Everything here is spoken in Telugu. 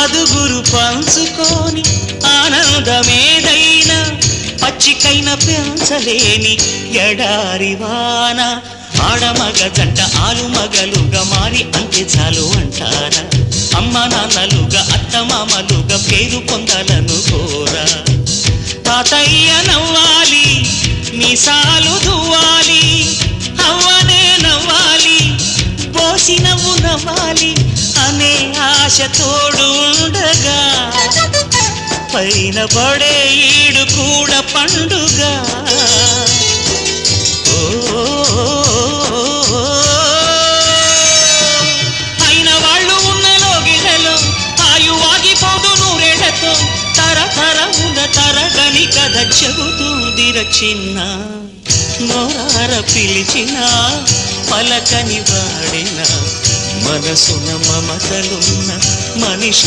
ఆదుగురు పంచుకొని ఆనందమేదైనా పచ్చికైన పెంచలేని ఎడారి వాన. ఆడమగ జంట ఆలు మగలుగా మారి అంతే చాలు అంటారా. అమ్మ నాన్నలుగా అత్తమామలుగా పేరు పొందాలను కోరా. తాతయ్య నవ్వాలి మీసాలు దువ్వాలి అవ్వనే నవ్వాలి పోసి నవ్వు నవ్వాలి అన్న ఆశ తోడు ఉండగా పైన పడే ఈడు కూడా పండుగ. ఓ, అయిన వాళ్ళు ఉన్న లోగిలలో ఆయు ఆగిపోదు నూరేళ్ళతో. తరతరమున తరగని కథ చెబుతుందిర చిన్న నోరార పిలిచిన పలకని వాడినా. మనసున మమతలున్న మనిషి